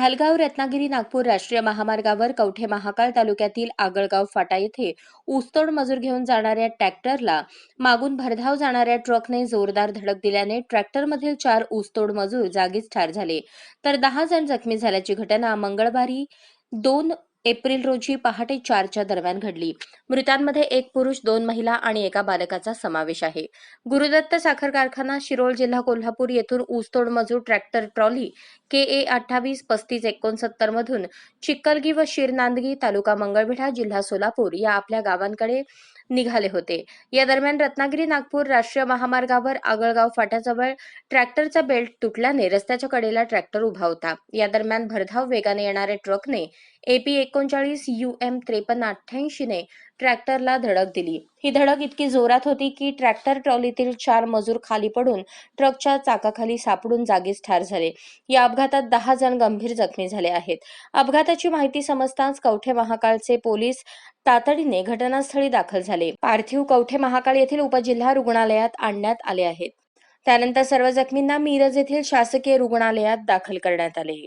ढालगाव रत्नागिरी नागपूर राष्ट्रीय महामार्गावर कवठे महाकाळ तालुक्यातील आगळगाव फाटा येथे ऊसतोड मजूर घेऊन जाणाऱ्या ट्रॅक्टरला मागून भरधाव जाणाऱ्या ट्रकने जोरदार धडक दिल्याने ट्रॅक्टरमधील चार ऊसतोड मजूर जागीच ठार झाले. तर दहा जण जखमी झाल्याची घटना मंगळवारी दोन एप्रिल रोजी पहाटे चारच्या दरम्यान घडली. मृतांमध्ये एक पुरुष दोन महिला आणि एका बालकाचा समावेश आहे. गुरुदत्त साखर कारखाना शिरोळ जिल्हा कोल्हापूर येथून ऊसतोड मजूर ट्रॅक्टर ट्रॉली के ए अठ्ठावीस पस्तीस एकोणसत्तर मधून चिक्कलगी व शिरनांदगी तालुका मंगळवेढा जिल्हा सोलापूर या आपल्या गावांकडे निघाले होते. या दरम्यान रत्नागिरी नागपूर राष्ट्रीय महामार्गावर आगळगाव फाट्याजवळ ट्रॅक्टरचा बेल्ट तुटल्याने रस्त्याच्या कडेला ट्रॅक्टर उभा होता. या दरम्यान भरधाव वेगाने येणाऱ्या ट्रकने एपी एकोणचाळीस यू एम त्रेपन्न अठ्ठ्याऐंशीने ट्रॅक्टरला धडक दिली. ही धडक इतकी जोरात होती की ट्रॅक्टर ट्रॉलीतील चार मजूर खाली पडून ट्रकच्या चाकाखाली सापडून जागीच ठार झाले. या अपघातात दहा जण गंभीर जखमी झाले आहेत. अपघाताची माहिती समजताच कवठे महाकाळचे पोलीस तातडीने घटनास्थळी दाखल झाले. पार्थिव कवठे महाकाळ येथील उपजिल्हा रुग्णालयात आणण्यात आले आहेत. त्यानंतर सर्व जखमींना मिरज येथील शासकीय रुग्णालयात दाखल करण्यात आले.